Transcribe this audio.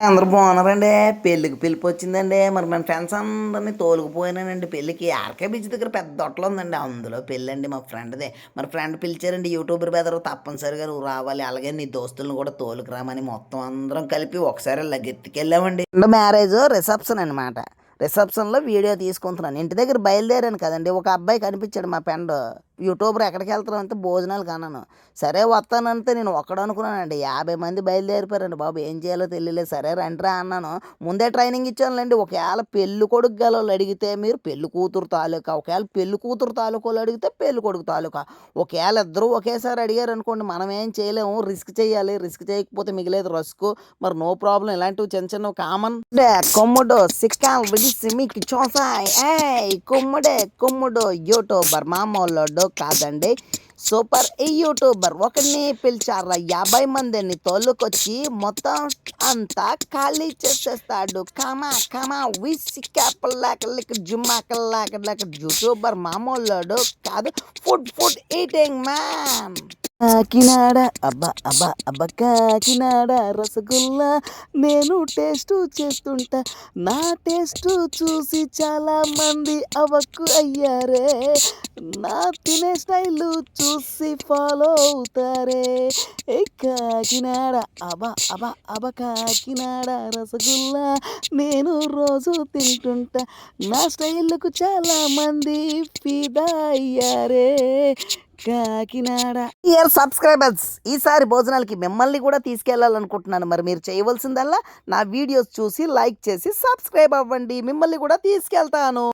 అందరూ బాగున్నారండి. పెళ్ళికి పిలిపి వచ్చిందండి. మరి మన ఫ్రెండ్స్ అందరినీ తోలుకుపోయినానండి పెళ్ళికి. ఆర్కే బీచ్ దగ్గర పెద్ద హోటల్ ఉందండి. అందులో పెళ్ళండి మా ఫ్రెండ్దే. మరి ఫ్రెండ్ పిలిచారండి యూట్యూబర్ బెదరు తప్పనిసరిగా నువ్వు రావాలి. అలాగే నీ దోస్తులను కూడా తోలుకురామని మొత్తం అందరం కలిపి ఒకసారి లగెత్తుకెళ్ళామండి మ్యారేజ్ రిసెప్షన్ అనమాట రిసెప్షన్లో వీడియో తీసుకుంటున్నాను. ఇంటి దగ్గర బయలుదేరాను కదండి. ఒక అబ్బాయి కనిపించాడు మా ఫ్రెండ్. యూట్యూబర్ ఎక్కడికి వెళ్తున్నావు అంటే భోజనాలు కన్నాను. సరే వస్తానంటే నేను ఒక్కడ అనుకున్నానండి. యాభై మంది బయలుదేరిపోయారండి బాబు. ఏం చేయాలో తెలియలేదు. సరే రండిరా అన్నాను. ముందే ట్రైనింగ్ ఇచ్చానులేండి. ఒకవేళ పెళ్ళి కొడుకు గల అడిగితే మీరు పెళ్ళి కూతురు తాలూకా ఒకవేళ పెళ్ళి కూతురు తాలూకాలు అడిగితే పెళ్ళి కొడుకు తాలూకా. ఒకవేళ ఇద్దరు ఒకేసారి అడిగారు అనుకోండి మనం ఏం చేయలేము. రిస్క్ చేయాలి. రిస్క్ చేయకపోతే మిగిలేదు రస్క్. మరి నో ప్రాబ్లం. ఇలాంటివి చిన్న చిన్న కామన్. కొమ్ముడు సిక్కాల్ విడిసి మీకు చూసాయి. ఏయ్ కుమ్ముడే కుమ్ముడు యూట్యూబర్ ఎవరో కాదండి. సూపర్ ఈ యూట్యూబర్ ఒకరిని పిలిచారా? యాభై మందిని తోలుకొచ్చి మొత్తం అంతా ఖాళీ చేసేస్తాడు. కమా కమా విసికాపల్లాకలకి జుమ్మాకల్లాకలక యూట్యూబర్ మామూలుడు కాదు. Food food eating ma'am Kakinada అబ్బా అబ్బా అబ్బా కాకినాడ రసగుల్లా. నేను టేస్ట్ చేస్తుంటా. నా టేస్ట్ చూసి చాలా మంది అవక్కు అయ్యారే. నా తినే స్టైల్ చూసి ఫాలో అవుతారే. ఏ కాకినాడ అబ్బా అబ్బా అబ్బా కాకినాడ రసగుల్లా. నేను రోజు తింటుంటా. నా స్టైల్కు చాలా మంది ఫిదా అయ్యారే. కాకినాడ. ఇయర్ సబ్స్క్రైబర్స్ ఈసారి భోజనాలకి మిమ్మల్ని కూడా తీసుకెళ్ళాలనుకుంటున్నాను మరి మీరు చేయవలసిందల్లా నా వీడియోస్ చూసి లైక్ చేసి సబ్స్క్రైబ్ అవ్వండి. మిమ్మల్ని కూడా తీసుకెళ్తాను.